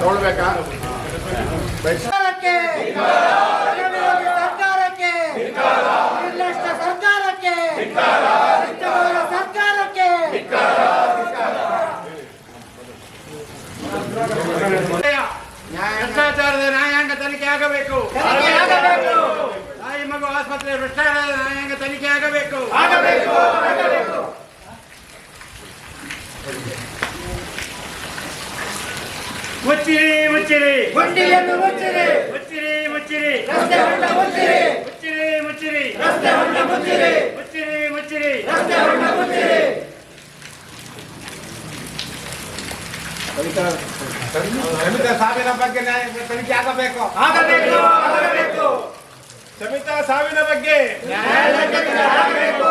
ತಗೊಳ್ಬೇಕಾ? ಸರ್ಕಾರಕ್ಕೆ ಸರ್ಕಾರಕ್ಕೆ ಭ್ರಷ್ಟಾಚಾರದ ನ್ಯಾಯಾಂಗ ತನಿಖೆ ಆಗಬೇಕು. ತಾಯಿ ಮಗು ಆಸ್ಪತ್ರೆ ಭ್ರಷ್ಟಾಚಾರದ ನ್ಯಾಯಾಂಗ ತನಿಖೆ ಆಗಬೇಕು. ಮುಚ್ಚಿರಿ ಮುಚ್ಚಿರಿ ಗುಂಡಿಯನ್ನು ಮುಚ್ಚಿರಿ ಮುಚ್ಚಿರಿ ಮುಚ್ಚಿರಿ ರಸ್ತೆ ಹೊಂಡ ಮುಚ್ಚಿರಿ ಮುಚ್ಚಿರಿ ಮುಚ್ಚಿರಿ ರಸ್ತೆ ಹೊಂಡ ಮುಚ್ಚಿರಿ ಮುಚ್ಚಿರಿ ಮುಚ್ಚಿರಿ ರಸ್ತೆ ಹೊಂಡ ಮುಚ್ಚಿರಿ ಸಮಿತ ಸಾವಿನ ಬಗ್ಗೆ ನ್ಯಾಯ ತನಿಖೆ ಆಗಬೇಕು ಆಗಬೇಕು ಆಗಬೇಕು ಸಮಿತ ಸಾವಿನ ಬಗ್ಗೆ ನ್ಯಾಯಾಲಯಕ್ಕೆ ಆಗಬೇಕು ಆಗಬೇಕು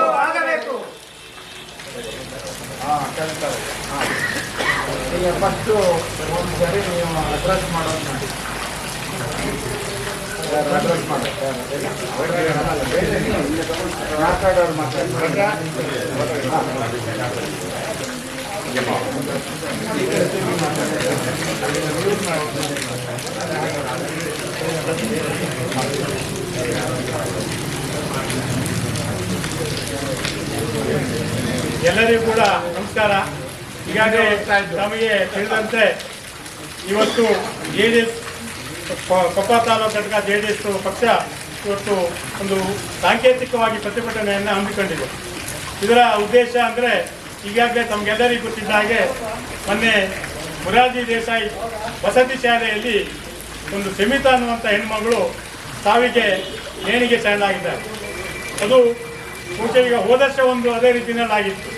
ಈಗ ಫಸ್ಟು ಒಂದು ಸರಿ ನೀವು ಅಡ್ರೆಸ್ ಮಾಡೋದು ಮಾಡಿ ಅಡ್ರೆಸ್ ಮಾಡಿ ಮಾತಾಡೋರು ಮಾತಾಡ್ತಾರೆ ಎಲ್ಲರಿಗೂ ಕೂಡ ನಮಸ್ಕಾರ. ಈಗಾಗಲೇ ತಮಗೆ ತಿಳಿದಂತೆ ಇವತ್ತು J D S Koppa taluk ಘಟಕ ಜೆ ಡಿ ಎಸ್ ಪಕ್ಷ ಇವತ್ತು ಒಂದು ಸಾಂಕೇತಿಕವಾಗಿ ಪ್ರತಿಭಟನೆಯನ್ನು ಹಮ್ಮಿಕೊಂಡಿದೆ. ಇದರ ಉದ್ದೇಶ ಅಂದರೆ ಈಗಾಗಲೇ ತಮಗೆಲ್ಲರಿಗೂ ಗೊತ್ತಿದ್ದ ಹಾಗೆ ಮೊನ್ನೆ ಮುರಾರ್ಜಿ ದೇಸಾಯಿ ವಸತಿ ಶಾಲೆಯಲ್ಲಿ ಒಂದು ಸೀಮಿತ ಅನ್ನುವಂಥ ಹೆಣ್ಮಗಳು ಸಾವಿಗೆ ನೇಣಿಗೆ ಶರಣಾಗಿದ್ದಾರೆ. ಅದು ಬಹುಶಃ ಈಗ ಹೋದ ವರ್ಷ ಒಂದು ಅದೇ ರೀತಿಯಲ್ಲಿ ಆಗಿತ್ತು.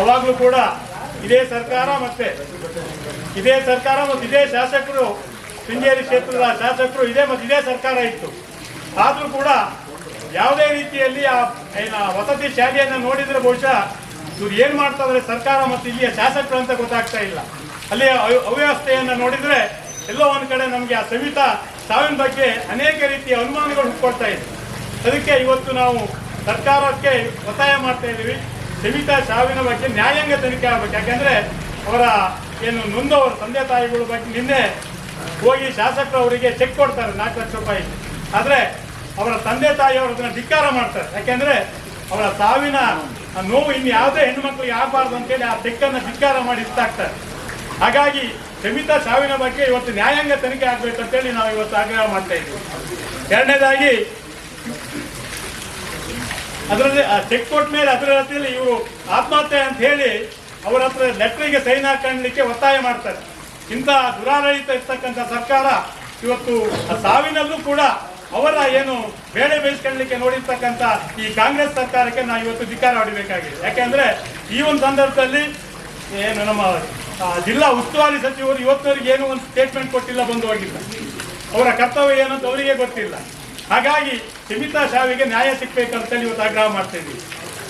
ಅವಾಗಲೂ ಕೂಡ ಇದೇ ಸರ್ಕಾರ ಮತ್ತೆ ಇದೇ ಸರ್ಕಾರ ಮತ್ತು ಇದೇ ಶಾಸಕರು, ಶೃಂಗೇರಿ ಕ್ಷೇತ್ರದ ಶಾಸಕರು ಇದೇ ಮತ್ತು ಇದೇ ಸರ್ಕಾರ ಇತ್ತು. ಆದರೂ ಕೂಡ ಯಾವುದೇ ರೀತಿಯಲ್ಲಿ ಆ, ಏನ ವಸತಿ ಶಾಲೆಯನ್ನು ನೋಡಿದ್ರೆ ಬಹುಶಃ ಇವ್ರು ಏನು ಮಾಡ್ತಾ ಇದ್ದಾರೆ ಸರ್ಕಾರ ಮತ್ತು ಇಲ್ಲಿಯ ಶಾಸಕರು ಅಂತ ಗೊತ್ತಾಗ್ತಾ ಇಲ್ಲ. ಅಲ್ಲಿ ಅವ್ಯ- ಅವ್ಯವಸ್ಥೆಯನ್ನು ನೋಡಿದರೆ ಎಲ್ಲೋ ಒಂದು ಕಡೆ ನಮಗೆ ಆ ಸವಿತಾ, ಸಾವಿನ ಬಗ್ಗೆ ಅನೇಕ ರೀತಿಯ ಅನುಮಾನಗಳು ಹುಟ್ಕೊಳ್ತಾ ಇದೆ. ಅದಕ್ಕೆ ಇವತ್ತು ನಾವು ಸರ್ಕಾರಕ್ಕೆ ಒತ್ತಾಯ ಮಾಡ್ತಾ ಇದ್ದೀವಿ. ಸವಿತಾ ಸಾವಿನ ಬಗ್ಗೆ ನ್ಯಾಯಾಂಗ ತನಿಖೆ ಆಗಬೇಕು. ಯಾಕಂದ್ರೆ ಅವರ ಏನು ನೊಂದವರ ತಂದೆ ತಾಯಿಗಳ ಬಗ್ಗೆ ನಿನ್ನೆ ಹೋಗಿ ಶಾಸಕರು ಅವರಿಗೆ ಚೆಕ್ ಕೊಡ್ತಾರೆ, ನಾಲ್ಕು ಲಕ್ಷ ರೂಪಾಯಿ. ಆದರೆ ಅವರ ತಂದೆ ತಾಯಿಯವರು ಅದನ್ನ ಧಿಕ್ಕಾರ ಮಾಡ್ತಾರೆ. ಯಾಕೆಂದ್ರೆ ಅವರ ಸಾವಿನ ನೋವು ಇನ್ನು ಯಾವುದೇ ಹೆಣ್ಣು ಮಕ್ಕಳಿಗೆ ಆಗಬಾರ್ದು ಅಂತೇಳಿ ಆ ಚೆಕ್ಕನ್ನು ಧಿಕ್ಕಾರ ಮಾಡಿ ಇಷ್ಟಾಗ್ತಾರೆ ಹಾಗಾಗಿ ಸಮಿತಾ ಸಾವಿನ ಬಗ್ಗೆ ಇವತ್ತು ನ್ಯಾಯಾಂಗ ತನಿಖೆ ಆಗ್ಬೇಕು ಅಂತೇಳಿ ನಾವು ಇವತ್ತು ಆಗ್ರಹ ಮಾಡ್ತಾ ಇದ್ದೀವಿ. ಎರಡನೇದಾಗಿ ಅದರಲ್ಲಿ, ಆ ಚೆಕ್ ಕೊಟ್ಟ ಮೇಲೆ ಅದರ ರೀತಿಯಲ್ಲಿ ಇವರು ಆತ್ಮಹತ್ಯೆ ಅಂತ ಹೇಳಿ ಅವರ ಹತ್ರ ಲೆಟ್ರಿಗೆ ಸೈನ್ ಹಾಕೊಳ್ಳಿಕ್ಕೆ ಒತ್ತಾಯ ಮಾಡ್ತಾರೆ. ಇಂಥ ದುರಾಡಳಿತ ಇರ್ತಕ್ಕಂಥ ಸರ್ಕಾರ ಇವತ್ತು ಸಾವಿನಲ್ಲೂ ಕೂಡ ಅವರ ಏನು ಬೇಳೆ ಬೇಯಿಸ್ಕೊಳ್ಳಲಿಕ್ಕೆ ನೋಡಿರ್ತಕ್ಕಂಥ ಈ ಕಾಂಗ್ರೆಸ್ ಸರ್ಕಾರಕ್ಕೆ ನಾವು ಇವತ್ತು ಧಿಕ್ಕಾರ ಹೊಡಿಬೇಕಾಗಿದೆ. ಯಾಕೆಂದ್ರೆ ಈ ಒಂದು ಸಂದರ್ಭದಲ್ಲಿ ಏನು ನಮ್ಮ ಜಿಲ್ಲಾ ಉಸ್ತುವಾರಿ ಸಚಿವರು ಇವತ್ತವರಿಗೆ ಏನು ಒಂದು ಸ್ಟೇಟ್ಮೆಂಟ್ ಕೊಟ್ಟಿಲ್ಲ, ಬಂದು ಹೋಗಿಲ್ಲ. ಅವರ ಕರ್ತವ್ಯ ಏನು ಅಂತ ಅವರಿಗೆ ಗೊತ್ತಿಲ್ಲ. ಹಾಗಾಗಿ ಸೀಮಿತ ಸಾವಿಗೆ ನ್ಯಾಯ ಸಿಗ್ಬೇಕಂತೇಳಿ ಇವತ್ತು ಆಗ್ರಹ ಮಾಡ್ತಾ ಇದ್ದೀವಿ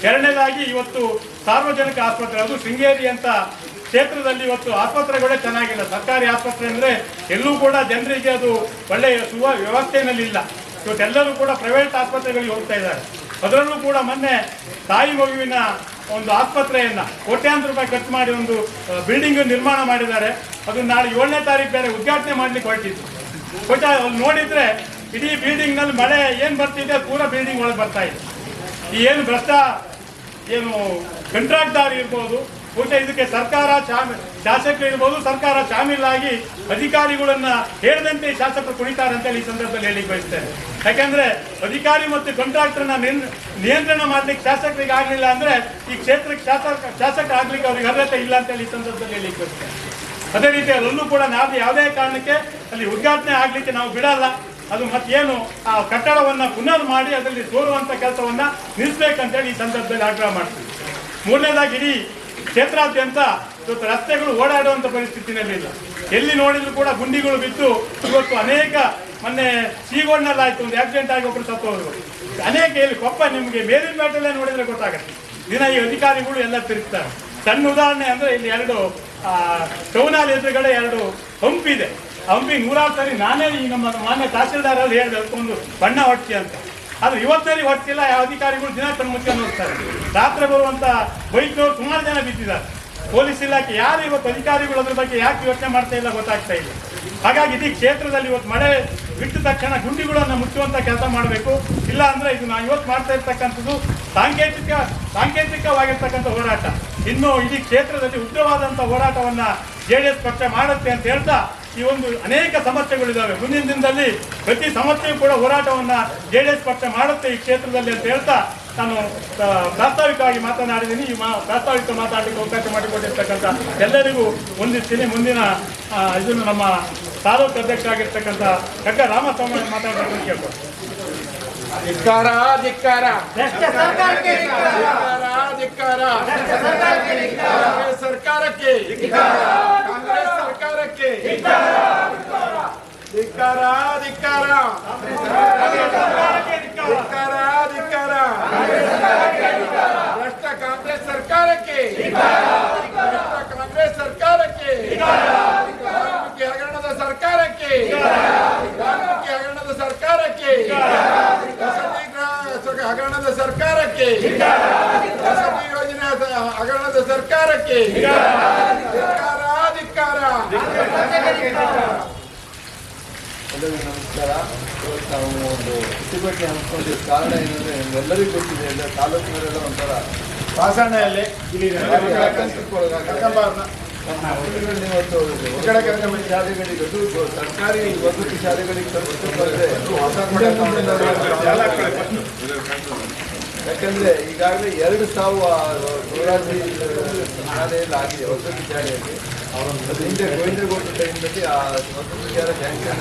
ಎರಡನೇದಾಗಿ ಇವತ್ತು ಸಾರ್ವಜನಿಕ ಆಸ್ಪತ್ರೆ, ಅದು ಶೃಂಗೇರಿ ಅಂತ ಕ್ಷೇತ್ರದಲ್ಲಿ ಇವತ್ತು ಆಸ್ಪತ್ರೆಗಳೇ ಚೆನ್ನಾಗಿಲ್ಲ. ಸರ್ಕಾರಿ ಆಸ್ಪತ್ರೆ ಅಂದರೆ ಎಲ್ಲೂ ಕೂಡ ಜನರಿಗೆ ಅದು ಒಳ್ಳೆಯ ಸುವ ವ್ಯವಸ್ಥೆಯಲ್ಲಿ ಇಲ್ಲ. ಇವತ್ತೆಲ್ಲರೂ ಕೂಡ ಪ್ರೈವೇಟ್ ಆಸ್ಪತ್ರೆಗಳಿಗೆ ಹೋಗ್ತಾ ಇದ್ದಾರೆ. ಅದರಲ್ಲೂ ಕೂಡ ಮೊನ್ನೆ ತಾಯಿ ಮಗುವಿನ ಒಂದು ಆಸ್ಪತ್ರೆಯನ್ನು ಕೋಟ್ಯಾಂತರ ರೂಪಾಯಿ ಖರ್ಚು ಮಾಡಿ ಒಂದು ಬಿಲ್ಡಿಂಗ್ ನಿರ್ಮಾಣ ಮಾಡಿದ್ದಾರೆ. ಅದು ನಾಳೆ ಏಳನೇ ತಾರೀಕು ಬೇರೆ ಉದ್ಘಾಟನೆ ಮಾಡಲಿಕ್ಕೆ ಹೊರಟಿತ್ತು ಬಹುಶಃ ಅಲ್ಲಿ ನೋಡಿದ್ರೆ ಇಡೀ ಬಿಲ್ಡಿಂಗ್ನಲ್ಲಿ ಮಳೆ ಏನ್ ಬರ್ತಿದೆ ಕೂಡ ಬಿಲ್ಡಿಂಗ್ ಒಳಗೆ ಬರ್ತಾ ಇದೆ ಏನು ಭ್ರಷ್ಟ, ಏನು ಕಂಟ್ರಾಕ್ಟರ್ ಇರ್ಬೋದು ಬಹುಶಃ ಇದಕ್ಕೆ ಸರ್ಕಾರ ಶಾಸಕರು ಇರ್ಬೋದು, ಸರ್ಕಾರ ಶಾಮೀಲಾಗಿ ಅಧಿಕಾರಿಗಳನ್ನ ಹೇಳದಂತೆ ಶಾಸಕರು ಕುಣಿತಾರೆ ಅಂತೇಳಿ ಈ ಸಂದರ್ಭದಲ್ಲಿ ಹೇಳಿ ಬಯಸ್ತೇನೆ. ಯಾಕಂದ್ರೆ ಅಧಿಕಾರಿ ಮತ್ತು ಕಾಂಟ್ರಾಕ್ಟರ್ನ ನಿಯಂತ್ರಣ ಮಾಡ್ಲಿಕ್ಕೆ ಶಾಸಕರಿಗೆ ಆಗಲಿಲ್ಲ ಅಂದ್ರೆ ಈ ಕ್ಷೇತ್ರಕ್ಕೆ ಶಾಸಕ ಶಾಸಕ ಆಗ್ಲಿಕ್ಕೆ ಅವ್ರಿಗೆ ಅರ್ಹತೆ ಇಲ್ಲ ಅಂತೇಳಿ ಈ ಸಂದರ್ಭದಲ್ಲಿ ಹೇಳಿ ಬಯಸ್ತೇನೆ. ಅದೇ ರೀತಿ ಅಲ್ಲೂ ಕೂಡ ನಾವು ಯಾವುದೇ ಕಾರಣಕ್ಕೆ ಅಲ್ಲಿ ಉದ್ಘಾಟನೆ ಆಗ್ಲಿಕ್ಕೆ ನಾವು ಬಿಡಲ್ಲ. ಅದು ಮತ್ತೇನು ಆ ಕಟ್ಟಡವನ್ನ ಪುನರ್ ಮಾಡಿ ಅದರಲ್ಲಿ ತೋರುವಂತ ಕೆಲಸವನ್ನ ನಿಲ್ಲಿಸ್ಬೇಕಂತೇಳಿ ಈ ಸಂದರ್ಭದಲ್ಲಿ ಆಗ್ರಹ ಮಾಡ್ತೀವಿ. ಮೂರನೇದಾಗಿ ಇಡೀ ಕ್ಷೇತ್ರಾದ್ಯಂತ ಇವತ್ತು ರಸ್ತೆಗಳು ಓಡಾಡುವಂತ ಪರಿಸ್ಥಿತಿನಲ್ಲಿಲ್ಲ ಎಲ್ಲಿ ನೋಡಿದ್ರು ಕೂಡ ಗುಂಡಿಗಳು ಬಿದ್ದು ಇವತ್ತು ಅನೇಕ ಮೊನ್ನೆ ಸೀಗೋಡ್ನಲ್ಲಾಯ್ತು, ಒಂದು ಆಕ್ಸಿಡೆಂಟ್ ಆಗಿ ಒಬ್ಬರು ಸತ್ತು ಹೋದ್ರು ಅನೇಕ ಇಲ್ಲಿ ಕೊಪ್ಪ ನಿಮಗೆ ಮೇಲಿನ ಬ್ಯಾಟಲ್ಲೇ ನೋಡಿದ್ರೆ ಗೊತ್ತಾಗುತ್ತೆ. ದಿನ ಈ ಅಧಿಕಾರಿಗಳು ಎಲ್ಲ ತಿರುಗ್ತಾರೆ. ಸಣ್ಣ ಉದಾಹರಣೆ ಅಂದ್ರೆ ಇಲ್ಲಿ ಎರಡು ಹಾಲ್ ಎದುರುಗಡೆ ಎರಡು ಹಂಪ್ ಇದೆ. ಹಂಪಿಗೆ ನೂರಾರು ಸರಿ ನಾನೇ ಈ ನಮ್ಮ ಮಾನ್ಯ ತಹಸೀಲ್ದಾರಲ್ಲಿ ಹೇಳಿದೆ ಅದಕ್ಕೊಂದು ಬಣ್ಣ ಹೊಟ್ಟಿ ಅಂತ. ಆದ್ರೆ ಇವತ್ತರಿ ಹೊಟ್ಟಿಲ್ಲ, ಯಾವ ಅಧಿಕಾರಿಗಳು ದಿನ ಮುಖ್ಯ ನೋಡ್ತಾರೆ. ರಾತ್ರಿ ಬರುವಂತ ಬೈಕ್ನವರು ಸುಮಾರು ಜನ ಬಿದ್ದಿದ್ದಾರೆ. ಪೊಲೀಸ್ ಇಲಾಖೆ ಯಾರು ಇವತ್ತು ಅಧಿಕಾರಿಗಳು ಅದ್ರ ಬಗ್ಗೆ ಯಾಕೆ ಯೋಚನೆ ಮಾಡ್ತಾ ಇಲ್ಲ ಗೊತ್ತಾಗ್ತಾ ಇಲ್ಲ. ಹಾಗಾಗಿ ಇಡೀ ಕ್ಷೇತ್ರದಲ್ಲಿ ಇವತ್ತು ಮಳೆ ಬಿಟ್ಟ ತಕ್ಷಣ ಗುಂಡಿಗಳನ್ನು ಮುಚ್ಚುವಂತ ಕೆಲಸ ಮಾಡಬೇಕು. ಇಲ್ಲ ಅಂದ್ರೆ ಇದು ನಾವು ಇವತ್ತು ಮಾಡ್ತಾ ಇರ್ತಕ್ಕಂಥದ್ದು ಸಾಂಕೇತಿಕ, ಸಾಂಕೇತಿಕವಾಗಿರ್ತಕ್ಕಂಥ ಹೋರಾಟ. ಇನ್ನು ಇಡೀ ಕ್ಷೇತ್ರದಲ್ಲಿ ಉಗ್ರವಾದಂಥ ಹೋರಾಟವನ್ನ ಜೆ ಡಿ ಎಸ್ ಪಕ್ಷ ಮಾಡುತ್ತೆ ಅಂತ ಹೇಳ್ತಾ ಈ ಒಂದು ಅನೇಕ ಸಮಸ್ಯೆಗಳಿದ್ದಾವೆ. ಮುಂದಿನ ದಿನದಲ್ಲಿ ಪ್ರತಿ ಸಮಸ್ಯೆಯೂ ಕೂಡ ಹೋರಾಟವನ್ನು ಜೆ ಡಿ ಎಸ್ ಪಕ್ಷ ಮಾಡುತ್ತೆ ಈ ಕ್ಷೇತ್ರದಲ್ಲಿ ಅಂತ ಹೇಳ್ತಾ ನಾನು ಪ್ರಾಸ್ತಾವಿಕವಾಗಿ ಮಾತನಾಡಿದ್ದೀನಿ. ಈ ಮಾ ಪ್ರಾಸ್ತಾವಿಕ ಮಾತಾಡಲಿಕ್ಕೆ ಅವಕಾಶ ಮಾಡಿಕೊಂಡಿರ್ತಕ್ಕಂಥ ಎಲ್ಲರಿಗೂ ಹೊಂದಿರ್ತೀನಿ ಮುಂದಿನ ಇದನ್ನು ನಮ್ಮ ತಾಲೂಕು ಅಧ್ಯಕ್ಷ ಆಗಿರ್ತಕ್ಕಂಥ ಕಕ್ಕ ರಾಮಸ್ವಾಮಿ ಮಾತಾಡಬೇಕು ಕೇಳ್ಬೋದು ಧಿಕ್ಕಾರ ಧಿಕ್ಕಾರ ಧಿಕ್ಕಾರ. ಸರ್ಕಾರಕ್ಕೆ ಕಾಂಗ್ರೆಸ್ ಸರ್ಕಾರಕ್ಕೆ. ಧಿಕ್ಕಾರ ಧಿಕ್ಕಾರ. ಧಿಕ್ಕಾರ ಧಿಕ್ಕಾರ. ಭ್ರಷ್ಟ ಕಾಂಗ್ರೆಸ್ ಸರ್ಕಾರಕ್ಕೆ. ಭ್ರಷ್ಟ ಕಾಂಗ್ರೆಸ್ ಸರ್ಕಾರಕ್ಕೆ. ಹಗರಣದ ಸರ್ಕಾರಕ್ಕೆ. ಹಗರಣದ ಸರ್ಕಾರಕ್ಕೆ. ಹಗರಣದ ಸರ್ಕಾರಕ್ಕೆ. ವಸತಿ ಯೋಜನೆ, ಹಗರಣದ ಸರ್ಕಾರಕ್ಕೆ. ಧಿಕ್ಕಾರ ಧಿಕ್ಕಾರ ಎಲ್ಲರಿಗೂ ನಮಸ್ಕಾರ ಇವತ್ತು ನಾವು ಒಂದು ಪ್ರತಿಭಟನೆ ಹಮ್ಮಿಕೊಂಡಿದ್ದ ಕಾರಣ ಏನಂದ್ರೆ ಎಲ್ಲರಿಗೂ ಗೊತ್ತಿದೆ ಎಲ್ಲ ತಾಲೂಕಿನವರೆಲ್ಲ ಒಂಥರ ವಾಸಣೆಯಲ್ಲಿ ಇಲ್ಲಿ. ನಮ್ಮ ಮಕ್ಕಳುಗಳನ್ನ ಇವತ್ತು ವಸತಿ ಶಾಲೆಗಳಿಗೆ ಸರ್ಕಾರಿ ವಸತಿ ಶಾಲೆಗಳಿಗೆ ಮುಂದೆ ನೋಡುವಂಥ ಯಾಕಂದ್ರೆ ಈಗಾಗಲೇ ಎರಡು ಸಾವು ಆ ಮೊರಾರ್ಜಿ ಶಾಲೆಯಲ್ಲಿ ಆಗಿದೆ, ಹೊಸ ಶಾಲೆಯಲ್ಲಿ ಅದು ಹಿಂದೆ ಗೋವಿಂದಗೌಡ ಟೈಮ್ನಲ್ಲಿ ಆ ವಸತಿ ಶಾಲೆ ಬ್ಯಾಂಕಿನ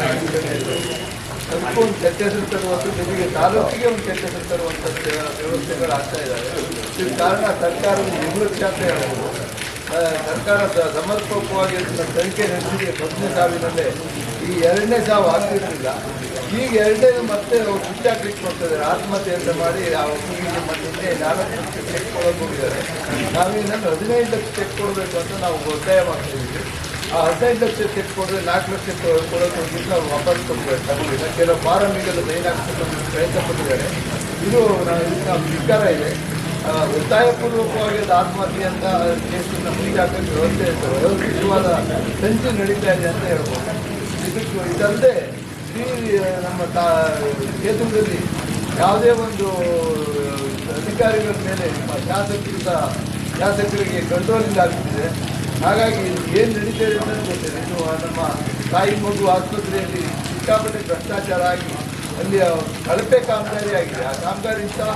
ಅದಕ್ಕೂ ಒಂದು ಚರ್ಚೆ ಹೆಸರು ತರುವಂಥ ಜೊತೆಗೆ ತಾಲೂಕಿಗೆ ಒಂದು ಚರ್ಚೆ ಹೆಸರು ತರುವಂಥ ವ್ಯವಸ್ಥೆಗಳು ಆಗ್ತಾ ಇದ್ದಾವೆ ಇದಕ್ಕೆ ಕಾರಣ ಸರ್ಕಾರದ ನಿರ್ಲಕ್ಷ್ಯ ಅಂತ ಹೇಳ್ಬೋದು ಸರ್ಕಾರ ಸಮರ್ಪಕವಾಗಿ ತನಿಖೆ ನಡೆಸಿದೆ ಮೊದಲನೇ ಸಾವಿನಲ್ಲೇ ಈ ಎರಡನೇ ಸಾವು ಆಗ್ತಿರ್ಲಿಲ್ಲ. ಈಗ ಎರಡೇ ಮತ್ತೆ ಅವ್ರು ಕ್ಲಿಕ್ ಮಾಡ್ತಾರೆ ಆತ್ಮಹತ್ಯೆ ಅಂತ ಮಾಡಿ ನಿನ್ನೆ ನಾಲ್ಕು ಲಕ್ಷ ಚೆಕ್ ಕೊಡೋಕೆ ಹೋಗಿದ್ದಾರೆ ನಾವೇನಂದ್ರೆ ಹದಿನೈದು ಲಕ್ಷ ಚೆಕ್ ಕೊಡಬೇಕು ಅಂತ ನಾವು ಒತ್ತಾಯ ಮಾಡ್ತಿದ್ದೀವಿ ಆ ಹದಿನೈದು ಲಕ್ಷ ಚೆಕ್ ಕೊಡದೆ ನಾಲ್ಕು ಲಕ್ಷ ಕೊಡೋಕೆ ಹೋಗಿದ್ದು ನಾವು ವಾಪಸ್ ಕೊಡ್ಬೇಕು ತಗೊಂಡಿಲ್ಲ ಕೆಲವು ಫಾರಮಿಗೆಲ್ಲ ಸೈನ್ ಹಾಕ್ಸ್ಕೊಂಡು ಪ್ರಯತ್ನ ಪಟ್ಟಿದ್ದಾರೆ. ಇದು ನಾವು ಧಿಕ್ಕಾರ ಇದೆ. ಒತ್ತಾಯಪೂರ್ವಕವಾಗಿ ಅದು ಆತ್ಮಹತ್ಯೆ ಅಂತ ಕೇಸನ್ನು ಹಾಕೋಕ್ಕೆ ವ್ಯವಸ್ಥೆ ವ್ಯವಸ್ಥಿತವಾದ ಸಂಚು ನಡೀತಾ ಇದೆ ಅಂತ ಹೇಳ್ಬೋದು. ಇದಕ್ಕೆ ಇದಲ್ಲದೆ ಈ ನಮ್ಮ ತಾ ಯಾವುದೇ ಒಂದು ಅಧಿಕಾರಿಗಳ ಮೇಲೆ ನಮ್ಮ ಶಾಸಕರಿಂದ, ಶಾಸಕರಿಗೆ ಕಂಟ್ರೋಲಿಂಗ್ ಆಗ್ತಿದೆ ಹಾಗಾಗಿ ಏನು ನಡೀತಾ ಅಂತ ಗೊತ್ತಿದೆ ಇದು ನಮ್ಮ ತಾಯಿ ಮಗು ಆಸ್ಪತ್ರೆಯಲ್ಲಿ ಸಿಕ್ಕಾಪಟ್ಟೆ ಭ್ರಷ್ಟಾಚಾರ ಆಗಿ ಅಲ್ಲಿ ಕಳಪೆ ಕಾಮಗಾರಿ ಆಗಿದೆ. ಆ ಕಾಮಗಾರಿ ಸಹ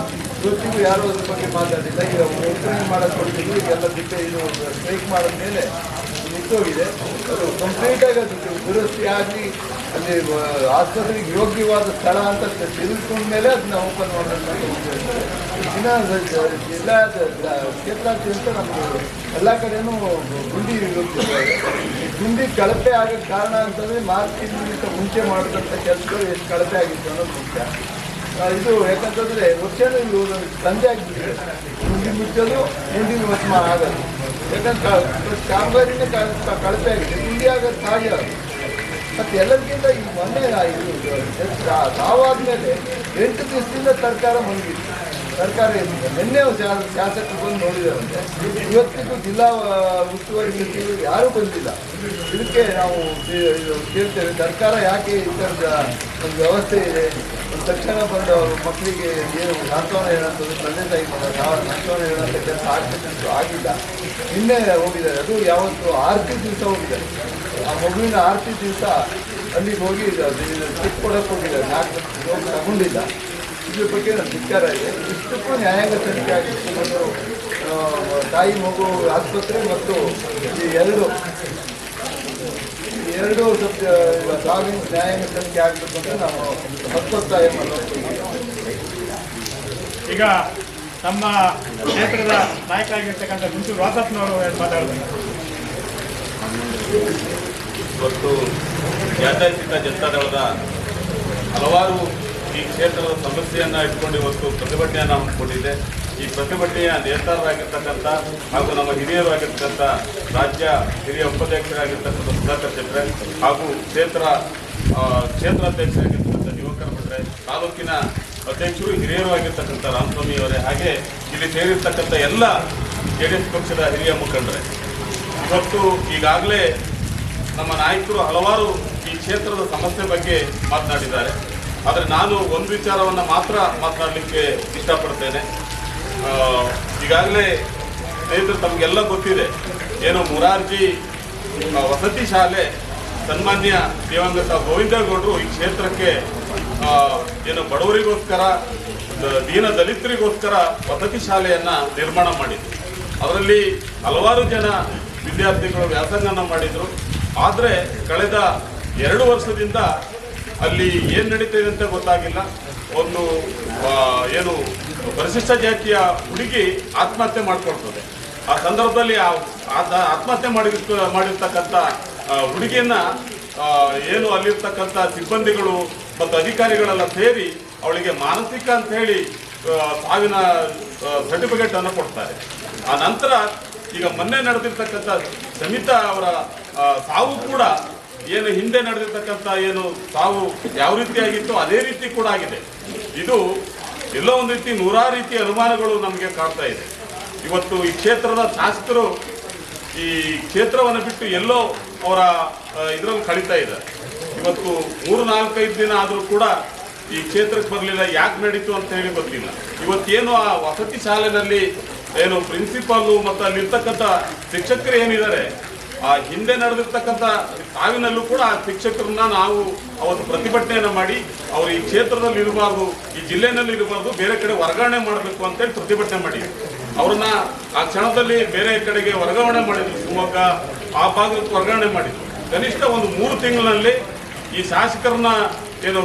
ಇವತ್ತಿಗೂ ಯಾರೂ ಅದ್ರ ಬಗ್ಗೆ ಮಾತಾಡಿಲ್ಲ. ಈಗ ಒತ್ತುವರಿ ಮಾಡಕ್ ಕೊಡ್ತೀವಿ ಎಲ್ಲ ಬಿಟ್ಟು ಇದು ಸ್ಟ್ರೈಕ್ ಮಾಡಿದ ಮೇಲೆ ನಿಂತೋಗಿದೆ ಅದು ಕಂಪ್ಲೀಟಾಗಿ ಅದು ದುರಸ್ತಿ ಆಗಿ ಅಲ್ಲಿ ಆಸ್ಪತ್ರೆಗೆ ಯೋಗ್ಯವಾದ ಸ್ಥಳ ಅಂತ ತಿಳಿದುಕೊಂಡ ಮೇಲೆ ಅದನ್ನ ಓಪನ್ ಮಾಡಬೇಕು ದಿನ ಜಿಲ್ಲಾ ಕ್ಷೇತ್ರಾದ್ಯಂತ ನಮ್ಮದು ಎಲ್ಲ ಕಡೆನೂ ಗುಂಡಿ ಇರುತ್ತಿದ್ದಾರೆ ಈ ಗುಂಡಿ ಕಳಪೆ ಆಗೋಕ್ಕೆ ಕಾರಣ ಅಂತಂದ್ರೆ ಮಾರ್ಚ್ ಮುಂಚೆ ಮಾಡಿದಂಥ ಕೆಲಸಗಳು ಎಷ್ಟು ಕಳಪೆ ಆಗಿತ್ತು ಅನ್ನೋದು ಮುಖ್ಯ. ಇದು ಯಾಕಂತಂದ್ರೆ ವರ್ಷನೂ ಇದು ತಂದೆ ಆಗಿಬಿಟ್ಟಿದೆ. ಮುಂದಿನ ಮುಚ್ಚಲು ಮುಂದಿನ ವರ್ಷ ಆಗಲ್ಲ. ಯಾಕಂದ್ರೆ ಕಾಮಗಾರಿನೇ ಕಳಪೆ ಆಗಿದೆ. ಇಲ್ಲಿ ಆಗೋದು ಅದು. ಮತ್ತೆ ಎಲ್ಲರಿಗಿಂತ ಈ ಮೊನ್ನೆ ತಾವಾದ್ಮೇಲೆ ಎಂಟು ದಿವಸದಿಂದ ಸರ್ಕಾರ ಮಲಗಿತ್ತು ಸರ್ಕಾರ ನಿನ್ನೆ ಶಾಸಕರು ಬಂದು ನೋಡಿದಾರಂತೆ ಇವತ್ತಿಗೂ ಜಿಲ್ಲಾ ಉಸ್ತುವಾರಿ ಸಚಿವರು ಯಾರೂ ಬಂದಿಲ್ಲ. ಇದಕ್ಕೆ ನಾವು ಕೇಳ್ತೇವೆ. ಸರ್ಕಾರ ಯಾಕೆ ಈ ಥರದ ಒಂದು ವ್ಯವಸ್ಥೆ ಇದೆ? ತಕ್ಷಣ ಬಂದು ಮಕ್ಕಳಿಗೆ ಏನು ಸಾಂತ್ವನ ಹೇಳೋಂಥದ್ದು, ತಂದೆ ತಾಯಿ ಮಗ ಸಾಂತ್ವನ ಹೇಳೋಂಥ ಕೆಲಸ ಆಗ್ಬೇಕಂತೂ ಆಗಿಲ್ಲ. ನಿನ್ನೆ ಹೋಗಿದ್ದಾರೆ. ಅದು ಯಾವತ್ತು ಆರತಿ ದಿವಸ ಹೋಗಿದ್ದಾರೆ ಆ ಮಗುವಿನ ಆರತಿ ದಿವಸ ಅಲ್ಲಿಗೆ ಹೋಗಿ ಟ್ರಿಪ್ ಕೊಡಕ್ಕೆ ಹೋಗಿದ್ದಾರೆ ನಾಲ್ಕು ಹೋಗಿ ತಗೊಂಡಿಲ್ಲ. ಇದ್ರ ಬಗ್ಗೆ ನನ್ನ ವಿಚಾರ ಇದೆ. ಇಷ್ಟಕ್ಕೂ ನ್ಯಾಯಾಂಗ ತನಿಖೆ ಆಗಿತ್ತು ಮತ್ತು ತಾಯಿ, ಮಗು ಆಸ್ಪತ್ರೆ ಮತ್ತು ಈ ಎರಡು ಎರಡು ಸತ್ಯ ಸಾವಿನ ನ್ಯಾಯಾಂಗ ತನಿಖೆ ಆಗಬೇಕು ಅಂತ ನಾವು ಹತ್ತೊತ್ತಾಯ ಮಾಡೋದು ಈಗ ನಮ್ಮ ಕ್ಷೇತ್ರದ ನಾಯಕ ಆಗಿರ್ತಕ್ಕಂಥ ಗುಂಟೂರು ವಾಸಪ್ಪನವರು ಏನು ಮಾತಾಡ್ತಾರೆ? ಇವತ್ತು ಜನತಾ ಜನತಾದಳದ ಹಲವಾರು ಈ ಕ್ಷೇತ್ರದ ಸಮಸ್ಯೆಯನ್ನು ಇಟ್ಕೊಂಡು ಇವತ್ತು ಪ್ರತಿಭಟನೆಯನ್ನ ಹಮ್ಮಿಕೊಂಡಿದೆ ಈ ಪ್ರತಿಭಟನೆಯ ನೇತಾರರಾಗಿರ್ತಕ್ಕಂಥ ಹಾಗೂ ನಮ್ಮ ಹಿರಿಯರಾಗಿರ್ತಕ್ಕಂಥ ರಾಜ್ಯ ಹಿರಿಯ ಉಪಾಧ್ಯಕ್ಷರಾಗಿರ್ತಕ್ಕಂಥ ಸುಧಾಕರ್ ಚಟ್ರೆ ಹಾಗೂ ಕ್ಷೇತ್ರ ಕ್ಷೇತ್ರಾಧ್ಯಕ್ಷರಾಗಿರ್ತಕ್ಕಂಥ ಯುವಕರ ಭಟ್ರೆ, ತಾಲೂಕಿನ ಅಧ್ಯಕ್ಷರು, ಹಿರಿಯರು ಆಗಿರ್ತಕ್ಕಂಥ ರಾಮಸ್ವಾಮಿ ಅವರೇ, ಹಾಗೆ ಇಲ್ಲಿ ಸೇರಿರ್ತಕ್ಕಂಥ ಎಲ್ಲ ಜೆ ಡಿ ಎಸ್ ಪಕ್ಷದ ಹಿರಿಯ ಮುಖಂಡರೇ. ಇವತ್ತು ಈಗಾಗಲೇ ನಮ್ಮ ನಾಯಕರು ಹಲವಾರು ಈ ಕ್ಷೇತ್ರದ ಸಮಸ್ಯೆ ಬಗ್ಗೆ ಮಾತನಾಡಿದ್ದಾರೆ. ಆದರೆ ನಾನು ಒಂದು ವಿಚಾರವನ್ನು ಮಾತ್ರ ಮಾತನಾಡಲಿಕ್ಕೆ ಇಷ್ಟಪಡ್ತೇನೆ. ಈಗಾಗಲೇ ಸ್ನೇಹಿತರು ತಮಗೆಲ್ಲ ಗೊತ್ತಿದೆ. ಏನು ಮುರಾರ್ಜಿ ವಸತಿ ಶಾಲೆ, ಸನ್ಮಾನ್ಯ ದಿವಂಗತ ಗೋವಿಂದಗೌಡರು ಈ ಕ್ಷೇತ್ರಕ್ಕೆ ಏನು ಬಡವರಿಗೋಸ್ಕರ ದೀನ ದಲಿತರಿಗೋಸ್ಕರ ವಸತಿ ಶಾಲೆಯನ್ನು ನಿರ್ಮಾಣ ಮಾಡಿದ್ರು. ಅದರಲ್ಲಿ ಹಲವಾರು ಜನ ವಿದ್ಯಾರ್ಥಿಗಳು ವ್ಯಾಸಂಗನ ಮಾಡಿದರು. ಆದರೆ ಕಳೆದ ಎರಡು ವರ್ಷದಿಂದ ಅಲ್ಲಿ ಏನು ನಡೀತಾ ಇದೆ ಅಂತ ಗೊತ್ತಾಗಿಲ್ಲ. ಒಂದು ಏನು ಪರಿಶಿಷ್ಟ ಜಾತಿಯ ಹುಡುಗಿ ಆತ್ಮಹತ್ಯೆ ಮಾಡ್ಕೊಳ್ತದೆ. ಆ ಸಂದರ್ಭದಲ್ಲಿ ಆ ಆತ ಆತ್ಮಹತ್ಯೆ ಮಾಡಿ ಮಾಡಿರ್ತಕ್ಕಂಥ ಹುಡುಗಿಯನ್ನ ಏನು ಅಲ್ಲಿರ್ತಕ್ಕಂಥ ಸಿಬ್ಬಂದಿಗಳು ಮತ್ತು ಅಧಿಕಾರಿಗಳೆಲ್ಲ ಸೇರಿ ಅವಳಿಗೆ ಮಾನಸಿಕ ಅಂತ ಹೇಳಿ ಸಾವಿನ ಸರ್ಟಿಫಿಕೇಟ್ ಅನ್ನು ಕೊಡ್ತಾರೆ. ಆ ನಂತರ ಈಗ ಮೊನ್ನೆ ನಡೆದಿರ್ತಕ್ಕಂಥ ಸಮಿತಾ ಅವರ ಸಾವು ಕೂಡ ಏನು ಹಿಂದೆ ನಡೆದಿರ್ತಕ್ಕಂಥ ಏನು ಸಾವು ಯಾವ ರೀತಿಯಾಗಿತ್ತು ಅದೇ ರೀತಿ ಕೂಡ ಆಗಿದೆ. ಇದು ಎಲ್ಲೋ ಒಂದು ರೀತಿ ನೂರಾರು ರೀತಿ ಅನುಮಾನಗಳು ನಮಗೆ ಕಾಡ್ತಾ ಇದೆ. ಇವತ್ತು ಈ ಕ್ಷೇತ್ರದ ಶಾಸಕರು ಈ ಕ್ಷೇತ್ರವನ್ನು ಬಿಟ್ಟು ಎಲ್ಲೋ ಅವರ ಇದರಲ್ಲಿ ಕಳೀತಾ ಇದ್ದಾರೆ. ಇವತ್ತು ಮೂರು ನಾಲ್ಕೈದು ದಿನ ಆದರೂ ಕೂಡ ಈ ಕ್ಷೇತ್ರಕ್ಕೆ ಬರಲಿಲ್ಲ, ಯಾಕೆ ನಡೀತು ಅಂತ ಹೇಳಿ ಗೊತ್ತಿಲ್ಲ. ಇವತ್ತೇನು ಆ ವಸತಿ ಶಾಲೆಯಲ್ಲಿ ಏನು ಪ್ರಿನ್ಸಿಪಾಲು ಮತ್ತು ಅಲ್ಲಿರ್ತಕ್ಕಂಥ ಶಿಕ್ಷಕರು ಏನಿದ್ದಾರೆ ಆ ಹಿಂದೆ ನಡೆದಿರ್ತಕ್ಕಂಥ ಸಾವಿನಲ್ಲೂ ಕೂಡ ಆ ಶಿಕ್ಷಕರನ್ನ ನಾವು ಅವತ್ತು ಪ್ರತಿಭಟನೆಯನ್ನು ಮಾಡಿ ಅವರು ಈ ಕ್ಷೇತ್ರದಲ್ಲಿ ಇರಬಾರ್ದು, ಈ ಜಿಲ್ಲೆನಲ್ಲಿ ಇರಬಾರ್ದು, ಬೇರೆ ಕಡೆ ವರ್ಗಾವಣೆ ಮಾಡಬೇಕು ಅಂತೇಳಿ ಪ್ರತಿಭಟನೆ ಮಾಡಿದ್ವಿ ಅವ್ರನ್ನ ಆ ಕ್ಷಣದಲ್ಲಿ ಬೇರೆ ಕಡೆಗೆ ವರ್ಗಾವಣೆ ಮಾಡಿದ್ರು, ಶಿವಮೊಗ್ಗ, ಆ ಭಾಗಕ್ಕೆ ವರ್ಗಾವಣೆ ಮಾಡಿದ್ರು. ಕನಿಷ್ಠ ಒಂದು ಮೂರು ತಿಂಗಳಲ್ಲಿ ಈ ಶಾಸಕರನ್ನ ಏನು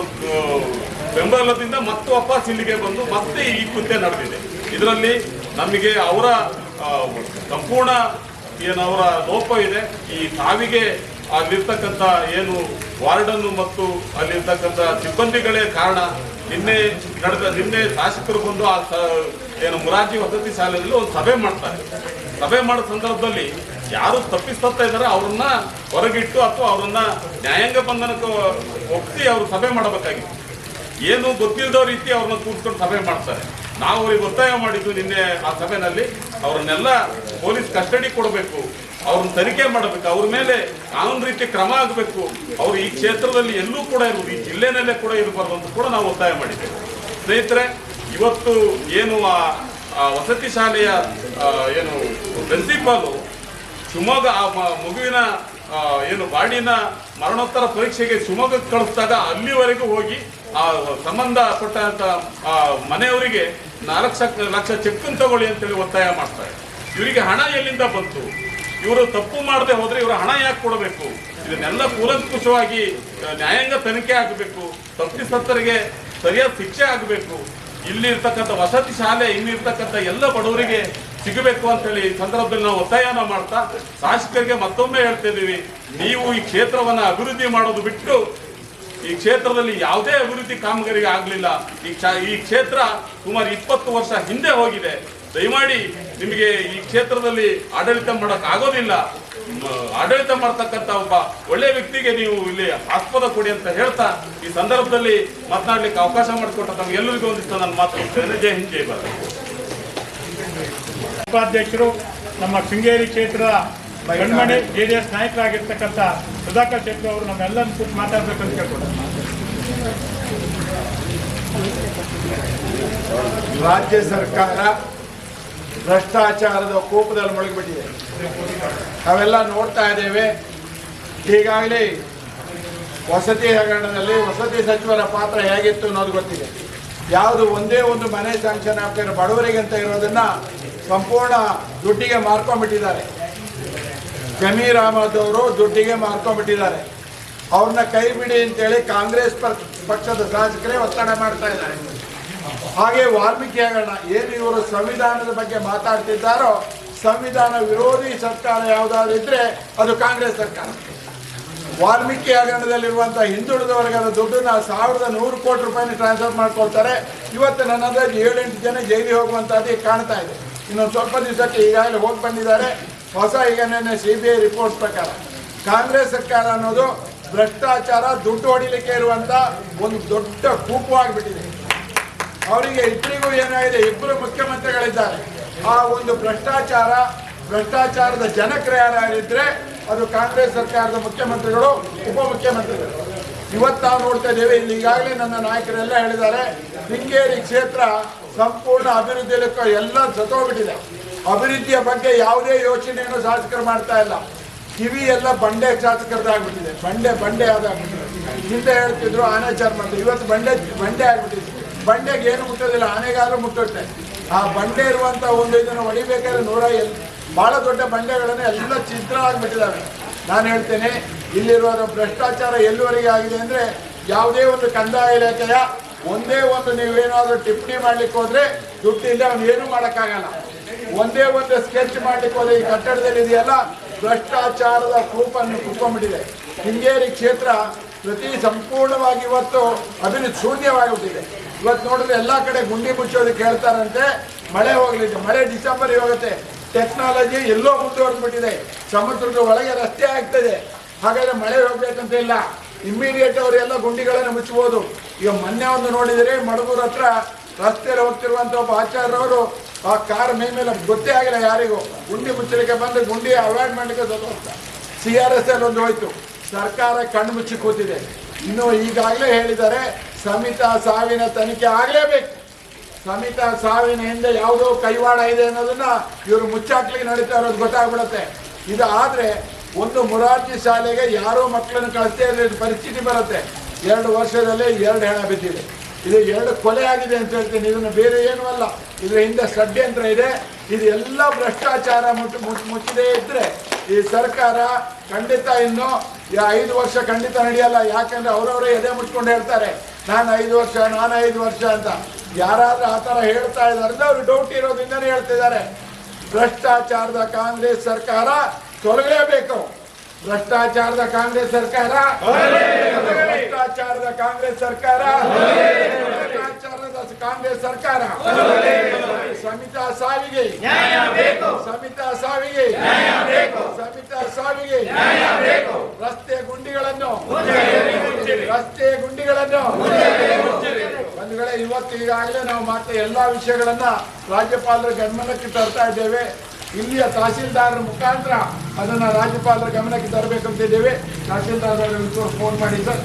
ಬೆಂಬಲದಿಂದ ಮತ್ತೆ ವಾಪಸ್ ಇಲ್ಲಿಗೆ ಬಂದು ಮತ್ತೆ ಈ ಕೃತ್ಯ ನಡೆದಿದೆ. ಇದರಲ್ಲಿ ನಮಗೆ ಅವರ ಸಂಪೂರ್ಣ ಏನು ಅವರ ಲೋಪ ಇದೆ, ಈ ಸಾವಿಗೆ ಅಲ್ಲಿರ್ತಕ್ಕಂಥ ಏನು ವಾರ್ಡನ್ನು ಮತ್ತು ಅಲ್ಲಿರ್ತಕ್ಕಂಥ ಸಿಬ್ಬಂದಿಗಳೇ ಕಾರಣ. ನಿನ್ನೆ ನಡೆದ, ನಿನ್ನೆ ಶಾಸಕರು ಬಂದು ಆ ಏನು ಮುರಾಜಿ ವಸತಿ ಶಾಲೆಯಲ್ಲಿ ಒಂದು ಸಭೆ ಮಾಡ್ತಾರೆ. ಸಭೆ ಮಾಡೋ ಸಂದರ್ಭದಲ್ಲಿ ಯಾರು ತಪ್ಪಿಸ್ತಾ ಇದ್ದಾರೆ, ಅವ್ರನ್ನ ಹೊರಗಿಟ್ಟು ಅಥವಾ ಅವ್ರನ್ನ ನ್ಯಾಯಾಂಗ ಬಂಧನಕ್ಕೆ ಒಪ್ಪಿಸಿ ಅವರು ಸಭೆ ಮಾಡಬೇಕಾಗಿತ್ತು. ಏನು ಗೊತ್ತಿಲ್ಲದ ರೀತಿ ಅವ್ರನ್ನ ಕೂತ್ಕೊಂಡು ಸಭೆ ಮಾಡ್ತಾರೆ. ನಾವು ಅವ್ರಿಗೆ ಒತ್ತಾಯ ಮಾಡಿದ್ದು ನಿನ್ನೆ ಆ ಸಭೆನಲ್ಲಿ. ಅವ್ರನ್ನೆಲ್ಲ ಪೊಲೀಸ್ ಕಸ್ಟಡಿ ಕೊಡಬೇಕು. ಅವ್ರನ್ನ ತನಿಖೆ ಮಾಡಬೇಕು. ಅವ್ರ ಮೇಲೆ ಕಾನೂನು ರೀತಿ ಕ್ರಮ ಆಗಬೇಕು. ಅವರು ಈ ಕ್ಷೇತ್ರದಲ್ಲಿ ಎಲ್ಲೂ ಕೂಡ ಇರುವುದು ಈ ಜಿಲ್ಲೆನಲ್ಲೇ ಕೂಡ ಇರಬಾರ್ದು ಅಂತ ಕೂಡ ನಾವು ಒತ್ತಾಯ ಮಾಡಿದ್ದೇವೆ ಸ್ನೇಹಿತರೆ, ಇವತ್ತು ಏನು ಆ ವಸತಿ ಶಾಲೆಯ ಏನು ಪ್ರಿನ್ಸಿಪಾಲು ಶಿವಮೊಗ್ಗ ಆ ಮಗುವಿನ ಏನು ಬಾಡಿನ ಮರಣೋತ್ತರ ಪರೀಕ್ಷೆಗೆ ಶಿವಮೊಗ್ಗ ಕಳಿಸಿದಾಗ ಅಲ್ಲಿವರೆಗೂ ಹೋಗಿ ಆ ಸಂಬಂಧಪಟ್ಟಂತ ಆ ಮನೆಯವರಿಗೆ ನಾಲ್ಕು ಲಕ್ಷ ಲಕ್ಷ ಚೆಕ್ ತಗೊಳ್ಳಿ ಅಂತೇಳಿ ಒತ್ತಾಯ ಮಾಡ್ತಾರೆ. ಇವರಿಗೆ ಹಣ ಎಲ್ಲಿಂದ ಬಂತು? ಇವರು ತಪ್ಪು ಮಾಡದೆ ಹೋದ್ರೆ ಇವರು ಹಣ ಯಾಕೆ ಕೊಡಬೇಕು? ಇದನ್ನೆಲ್ಲ ಕೂಲಂಕುಷವಾಗಿ ನ್ಯಾಯಾಂಗ ತನಿಖೆ ಆಗಬೇಕು ತಪ್ಪಿಸತ್ತರಿಗೆ ಸರಿಯಾದ ಶಿಕ್ಷೆ ಆಗಬೇಕು. ಇಲ್ಲಿರ್ತಕ್ಕಂಥ ವಸತಿ ಶಾಲೆ, ಇಲ್ಲಿರ್ತಕ್ಕಂಥ ಎಲ್ಲ ಬಡವರಿಗೆ ಸಿಗಬೇಕು ಅಂತೇಳಿ ಈ ಸಂದರ್ಭದಲ್ಲಿ ನಾವು ಒತ್ತಾಯನ ಮಾಡ್ತಾ ಶಾಸಕರಿಗೆ ಮತ್ತೊಮ್ಮೆ ಹೇಳ್ತಿದ್ದೀವಿ ನೀವು ಈ ಕ್ಷೇತ್ರವನ್ನ ಅಭಿವೃದ್ಧಿ ಮಾಡೋದು ಬಿಟ್ಟು ಈ ಕ್ಷೇತ್ರದಲ್ಲಿ ಯಾವುದೇ ಅಭಿವೃದ್ಧಿ ಕಾಮಗಾರಿಗೆ ಆಗಲಿಲ್ಲ. ಈ ಈ ಕ್ಷೇತ್ರ ಸುಮಾರು ಇಪ್ಪತ್ತು ವರ್ಷ ಹಿಂದೆ ಹೋಗಿದೆ. ದಯಮಾಡಿ ನಿಮಗೆ ಈ ಕ್ಷೇತ್ರದಲ್ಲಿ ಆಡಳಿತ ಮಾಡಕ್ ಆಗೋದಿಲ್ಲ. ಆಡಳಿತ ಮಾಡ್ತಕ್ಕಂಥ ಒಬ್ಬ ಒಳ್ಳೆ ವ್ಯಕ್ತಿಗೆ ನೀವು ಇಲ್ಲಿ ಆಸ್ಪದ ಕೊಡಿ ಅಂತ ಹೇಳ್ತಾ ಈ ಸಂದರ್ಭದಲ್ಲಿ ಮಾತನಾಡ್ಲಿಕ್ಕೆ ಅವಕಾಶ ಮಾಡಿಕೊಟ್ಟ ತಮ್ಗೆಲ್ಲರಿಗೂ ಒಂದಿಷ್ಟು ನನ್ನ ಮಾತು ಜೈ ಹಿಂದ್ ಉಪಾಧ್ಯಕ್ಷರು ನಮ್ಮ ಶೃಂಗೇರಿ ಕ್ಷೇತ್ರದ ಕಣ್ಮಣಿ ಜೆ ಡಿ ಎಸ್ ನಾಯಕರಾಗಿರ್ತಕ್ಕಂಥ ಸುಧಾಕರ್ ಶೆಟ್ಟಿ ಅವರು ನಮ್ಮೆಲ್ಲರನ್ನು ಕೂತು ಮಾತಾಡ್ಬೇಕಂತ ಕೇಳ್ಕೊಡ್ತಾರೆ ರಾಜ್ಯ ಸರ್ಕಾರ ಭ್ರಷ್ಟಾಚಾರದ ಕೋಪದಲ್ಲಿ ಮುಳುಗಿಬಿಟ್ಟಿದೆ. ನಾವೆಲ್ಲ ನೋಡ್ತಾ ಇದ್ದೇವೆ. ಈಗಾಗಲೇ ವಸತಿ ಹಗರಣದಲ್ಲಿ ವಸತಿ ಸಚಿವರ ಪಾತ್ರ ಹೇಗಿತ್ತು ಅನ್ನೋದು ಗೊತ್ತಿದೆ. ಯಾವುದು ಒಂದೇ ಒಂದು ಮನೆ ಸ್ಯಾಂಕ್ಷನ್ ಇರೋ ಬಡವರಿಗೆ ಅಂತ ಇರೋದನ್ನ ಸಂಪೂರ್ಣ ದುಡ್ಡಿಗೆ ಮಾರ್ಕೊಂಡ್ಬಿಟ್ಟಿದ್ದಾರೆ. ಜಮೀರ್ ಅಹಮದ್ ಅವರು ದುಡ್ಡಿಗೆ ಮಾರ್ಕೊಂಡ್ಬಿಟ್ಟಿದ್ದಾರೆ. ಅವ್ರನ್ನ ಕೈ ಬಿಡಿ ಅಂತೇಳಿ ಕಾಂಗ್ರೆಸ್ ಪಕ್ಷ- ಪಕ್ಷದ ಶಾಸಕರೇ ಒತ್ತಡ ಮಾಡ್ತಾ ಇದ್ದಾರೆ. ಹಾಗೆ ವಾಲ್ಮೀಕಿ ಹಗರಣ ಏನು ಇವರು ಸಂವಿಧಾನದ ಬಗ್ಗೆ ಮಾತಾಡ್ತಿದ್ದಾರೋ, ಸಂವಿಧಾನ ವಿರೋಧಿ ಸರ್ಕಾರ ಯಾವುದಾದ್ರು ಇದ್ರೆ ಅದು ಕಾಂಗ್ರೆಸ್ ಸರ್ಕಾರ. ವಾಲ್ಮೀಕಿ ಹಗರಣದಲ್ಲಿರುವಂಥ ಹಿಂದುಳಿದ ವರ್ಗದ ದುಡ್ಡನ್ನ ಸಾವಿರದ ನೂರು ಕೋಟಿ ರೂಪಾಯಿನ ಟ್ರಾನ್ಸ್ಫರ್ ಮಾಡ್ಕೊಳ್ತಾರೆ. ಇವತ್ತು ನನ್ನ ಏಳೆಂಟು ಜನ ಜೈಲಿ ಹೋಗುವಂಥದ್ದು ಕಾಣ್ತಾ ಇದೆ. ಇನ್ನೊಂದು ಸ್ವಲ್ಪ ದಿವಸಕ್ಕೆ ಈಗಾಗಲೇ ಹೋಗಿ ಬಂದಿದ್ದಾರೆ. ಹೊಸ ಈಗ ನೆನ್ನೆ ಸಿ ಬಿ ಐ ರಿಪೋರ್ಟ್ ಪ್ರಕಾರ ಕಾಂಗ್ರೆಸ್ ಸರ್ಕಾರ ಅನ್ನೋದು ಭ್ರಷ್ಟಾಚಾರ ದುಡ್ಡು ಹೊಡಿಲಿಕ್ಕೆ ಇರುವಂಥ ಒಂದು ದೊಡ್ಡ ಕೂಪು ಆಗಿಬಿಟ್ಟಿದೆ. ಅವರಿಗೆ ಇಬ್ಬರಿಗೂ ಏನಾಗಿದೆ? ಇಬ್ಬರು ಮುಖ್ಯಮಂತ್ರಿಗಳಿದ್ದಾರೆ. ಆ ಒಂದು ಭ್ರಷ್ಟಾಚಾರ, ಭ್ರಷ್ಟಾಚಾರದ ಜನಕ್ರ ಯಾರಿದ್ರೆ ಅದು ಕಾಂಗ್ರೆಸ್ ಸರ್ಕಾರದ ಮುಖ್ಯಮಂತ್ರಿಗಳು, ಉಪಮುಖ್ಯಮಂತ್ರಿಗಳು. ಇವತ್ತು ನಾವು ನೋಡ್ತಾ ಇದ್ದೇವೆ. ಇಲ್ಲಿ ಈಗಾಗಲೇ ನನ್ನ ನಾಯಕರೆಲ್ಲ ಹೇಳಿದ್ದಾರೆ, ಶೃಂಗೇರಿ ಕ್ಷೇತ್ರ ಸಂಪೂರ್ಣ ಅಭಿವೃದ್ಧಿ ಲೆಕ್ಕ ಎಲ್ಲ ಸತ್ತೋಗ್ಬಿಟ್ಟಿದೆ. ಅಭಿವೃದ್ಧಿಯ ಬಗ್ಗೆ ಯಾವುದೇ ಯೋಚನೆಯನ್ನು ಶಾಸಕರು ಮಾಡ್ತಾ ಇಲ್ಲ. ಕಿವಿ ಎಲ್ಲ ಬಂಡೆ ಶಾಸಕರದಾಗ್ಬಿಟ್ಟಿದೆ ಬಂಡೆ ಬಂಡೆ ಆದಾಗ್ಬಿಟ್ಟಿದೆ. ಹಿಂದೆ ಹೇಳ್ತಿದ್ರು ಆನೆ ಚಾರ್ ಮಾಡ್ತಾರೆ ಇವತ್ತು ಬಂಡೆ ಬಂಡೆ ಆಗ್ಬಿಟ್ಟಿದೆ. ಬಂಡೆಗೆ ಏನು ಮುಟ್ಟೋದಿಲ್ಲ, ಆನೆಗಾದ್ರೂ ಮುಟ್ಟುತ್ತೆ. ಆ ಬಂಡೆ ಇರುವಂತ ಒಂದು ಇದನ್ನು ಹೊಡಿಬೇಕಾದ್ರೆ ನೂರ ಎಲ್, ಬಹಳ ದೊಡ್ಡ ಬಂಡೆಗಳನ್ನು ಎಲ್ಲ ಚಿತ್ರ ಆಗ್ಬಿಟ್ಟಿದ್ದಾವೆ ನಾನು ಹೇಳ್ತೇನೆ ಇಲ್ಲಿರುವ ಭ್ರಷ್ಟಾಚಾರ ಎಲ್ಲಿವರೆಗೆ ಆಗಿದೆ ಅಂದ್ರೆ ಯಾವುದೇ ಒಂದು ಕಂದಾಯ ಇಲಾಖೆಯ ಒಂದೇ ಒಂದು ನೀವೇನಾದ್ರೂ ಟಿಪ್ಪಣಿ ಮಾಡ್ಲಿಕ್ಕೆ ಹೋದ್ರೆ ದುಡ್ಡಿಲ್ಲ ಅವ್ನು ಏನು ಮಾಡೋಕ್ಕಾಗಲ್ಲ. ಒಂದೇ ಒಂದು ಸ್ಕೆಚ್ ಮಾಡ್ಲಿಕ್ಕೆ ಹೋದ್ರೆ ಈ ಕಟ್ಟಡದಲ್ಲಿ ಇದೆಯಲ್ಲ ಭ್ರಷ್ಟಾಚಾರದ ಕೂಪನ್ನು ಕುಕ್ಕೊಂಡ್ಬಿಟ್ಟಿದೆ ಹಿಂಗೇರಿ ಕ್ಷೇತ್ರ ಪ್ರತಿ ಸಂಪೂರ್ಣವಾಗಿ ಇವತ್ತು ಅಭಿವೃದ್ಧಿ ಶೂನ್ಯವಾಗಿಬಿಟ್ಟಿದೆ. ಇವತ್ತು ನೋಡಿದ್ರೆ ಎಲ್ಲಾ ಕಡೆ ಗುಂಡಿ ಮುಚ್ಚೋದಕ್ಕೆ ಹೇಳ್ತಾರಂತೆ ಮಳೆ ಹೋಗ್ಲಿದೆ. ಮಳೆ ಡಿಸೆಂಬರ್ ಹೋಗುತ್ತೆ. ಟೆಕ್ನಾಲಜಿ ಎಲ್ಲೋ ಮುಂದುವರೆದ್ಬಿಟ್ಟಿದೆ. ಸಮುದ್ರದ ಒಳಗೆ ರಸ್ತೆ ಆಗ್ತದೆ. ಹಾಗಾದ್ರೆ ಮಳೆ ಹೋಗ್ಬೇಕಂತ ಇಲ್ಲ. ಇಮ್ಮಿಡಿಯೇಟ್ ಅವರೆಲ್ಲ ಗುಂಡಿಗಳನ್ನು ಮುಚ್ಚಬಹುದು. ಈಗ ಮೊನ್ನೆ ಒಂದು ನೋಡಿದರೆ, ಮಡಗೂರ್ ಹತ್ರ ರಸ್ತೆಯಲ್ಲಿ ಹೋಗ್ತಿರುವಂತ ಒಬ್ಬ ಆಚಾರ್ಯರವರು, ಆ ಕಾರ್ ಮೈ ಮೇಲೆ ಗೊತ್ತೇ ಆಗಿಲ್ಲ ಯಾರಿಗೂ. ಗುಂಡಿ ಮುಚ್ಚಲಿಕ್ಕೆ ಬಂದು ಗುಂಡಿ ಅವಾಯ್ಡ್ ಮಾಡಲಿಕ್ಕೆ ಸ್ವಲ್ಪ ಸಿ ಆರ್ ಎಸ್ ಎಲ್ ಒಂದು ಹೋಯ್ತು. ಸರ್ಕಾರ ಕಣ್ಣು ಮುಚ್ಚಿ ಕೂತಿದೆ. ಇನ್ನು ಈಗಾಗಲೇ ಹೇಳಿದ್ದಾರೆ, ಸಮಿತಾ ಸಾವಿನ ತನಿಖೆ ಆಗಲೇಬೇಕು. ಸಮಿತಾ ಸಾವಿನ ಹಿಂದೆ ಯಾವುದೋ ಕೈವಾಡ ಇದೆ ಅನ್ನೋದನ್ನ ಇವರು ಮುಚ್ಚಾಕ್ಲಿಕ್ಕೆ ನಡೀತಾ ಇರೋದು ಗೊತ್ತಾಗ್ಬಿಡತ್ತೆ. ಇದು ಆದ್ರೆ ಒಂದು ಮುರಾರ್ಜಿ ಶಾಲೆಗೆ ಯಾರೋ ಮಕ್ಕಳನ್ನು ಕಳಿಸ್ತೇ ಇರಲಿ ಪರಿಸ್ಥಿತಿ ಬರುತ್ತೆ. ಎರಡು ವರ್ಷದಲ್ಲಿ ಎರಡು ಹೆಣ ಬಿದ್ದಿದೆ. ಇದು ಎರಡು ಕೊಲೆ ಆಗಿದೆ ಅಂತ ಹೇಳ್ತೀನಿ. ಇದನ್ನು ಬೇರೆ ಏನೂ ಅಲ್ಲ. ಇದರ ಹಿಂದೆ ಷಡ್ಯಂತ್ರ ಇದೆ. ಇದು ಎಲ್ಲ ಭ್ರಷ್ಟಾಚಾರ ಮುಟ್ಟು ಮುಚ್ಚದೇ ಇದ್ದರೆ ಈ ಸರ್ಕಾರ ಖಂಡಿತ ಇನ್ನು ಐದು ವರ್ಷ ಖಂಡಿತ ನಡೆಯಲ್ಲ. ಯಾಕಂದ್ರೆ ಅವರವರೇ ಎದೆ ಮುಟ್ಕೊಂಡು ಹೇಳ್ತಾರೆ, ನಾನು ಐದು ವರ್ಷ, ನಾನು ಐದು ವರ್ಷ ಅಂತ. ಯಾರಾದರೂ ಆ ಥರ ಹೇಳ್ತಾ ಇದ್ದಾರೆ ಅವ್ರು ಡೌಟ್ ಇರೋದ್ರಿಂದನೇ ಹೇಳ್ತಿದ್ದಾರೆ ಭ್ರಷ್ಟಾಚಾರದ ಕಾಂಗ್ರೆಸ್ ಸರ್ಕಾರ ತೊಲಗಲೇಬೇಕು ಭ್ರಷ್ಟಾಚಾರದ ಕಾಂಗ್ರೆಸ್ ಸರ್ಕಾರ. ಭ್ರಷ್ಟಾಚಾರದ ಕಾಂಗ್ರೆಸ್ ಸರ್ಕಾರ. ಭ್ರಷ್ಟಾಚಾರದ ಕಾಂಗ್ರೆಸ್ ಸರ್ಕಾರ. ಸಮಿತಾ ಸಾವಿಗೆ. ಸಮಿತಾ ಸಾವಿಗೆ. ಸಮಿತಾ ಸಾವಿಗೆ. ರಸ್ತೆ ಗುಂಡಿಗಳನ್ನು. ರಸ್ತೆ ಗುಂಡಿಗಳನ್ನು. ಒಂದು ವೇಳೆ ಇವತ್ತು ಈಗಾಗಲೇ ನಾವು ಮಾತ್ರ ಎಲ್ಲಾ ವಿಷಯಗಳನ್ನ ರಾಜ್ಯಪಾಲರ ಗಮನಕ್ಕೆ ತರ್ತಾ ಇದ್ದೇವೆ. ಇಲ್ಲಿಯ ತಹಸೀಲ್ದಾರರ ಮುಖಾಂತರ ಅದನ್ನು ರಾಜ್ಯಪಾಲರ ಗಮನಕ್ಕೆ ತರಬೇಕಂತ ಇದ್ದೇವೆ. ತಹಸೀಲ್ದಾರ್ ಫೋನ್ ಮಾಡಿ ಸರ್.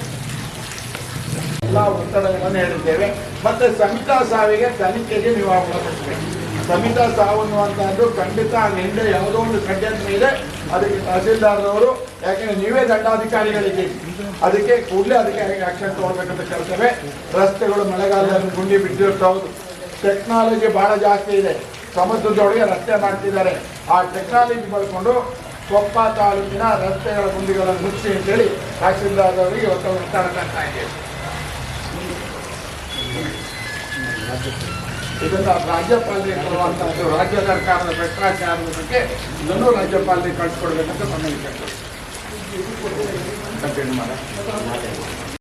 ಎಲ್ಲ ಒತ್ತಡಗಳನ್ನು ಹೇಳಿದ್ದೇವೆ. ಮತ್ತೆ ಸಮಿತಾ ಸಾವಿಗೆ ತನಿಖೆಗೆ ನೀವು ಅವಕಾಶಬೇಕು ಸಮಿತಾ ಸಾವು ಅನ್ನುವಂಥದ್ದು ಖಂಡಿತ ಹಿಂದೆ ಯಾವುದೋ ಒಂದು ಷಡ್ಯಂತ್ರ ಇದೆ. ಅದಕ್ಕೆ ತಹಸೀಲ್ದಾರ್ನವರು, ಯಾಕೆಂದ್ರೆ ನೀವೇ ದಂಡಾಧಿಕಾರಿಗಳಿದ್ದೀರಿ ಅದಕ್ಕೆ ಕೂಡಲೇ ಅದಕ್ಕೆ ಆಕ್ಷನ್ ತಗೊಳ್ಬೇಕಂತ ಕೇಳ್ತೇವೆ ರಸ್ತೆಗಳು, ಮಳೆಗಾಲದಲ್ಲಿ ಗುಂಡಿ ಹೌದು ಟೆಕ್ನಾಲಜಿ ಬಹಳ ಜಾಸ್ತಿ ಇದೆ. ಸಮುದ್ರದೊಳಗೆ ರಸ್ತೆ ಮಾಡ್ತಿದ್ದಾರೆ. ಆ ಟೆಕ್ನಾಲಜಿ ಬಳಕೊಂಡು ಕೊಪ್ಪ ತಾಲೂಕಿನ ರಸ್ತೆಗಳ ಗುಂಡಿಗಳನ್ನು ಮುಚ್ಚಿ ಅಂತೇಳಿ ತಹಸೀಲ್ದಾರ್ ಅವರಿಗೆ ಉತ್ತರ ತರ್ತಾ ಇದ್ದೇವೆ. ಇದನ್ನು ರಾಜ್ಯಪಾಲರಿಗೆ ಕೊಡುವಂಥದ್ದು ರಾಜ್ಯ ಸರ್ಕಾರದ ಭ್ರಷ್ಟಾಚಾರದ ಬಗ್ಗೆ ಇದನ್ನು ರಾಜ್ಯಪಾಲರಿಗೆ ಕಳಿಸ್ಕೊಡ್ಬೇಕಂತ ಮನವಿ ಕೇಳ್ತಾರೆ ಕಂಟಿನ್ಯೂ ಮಾಡ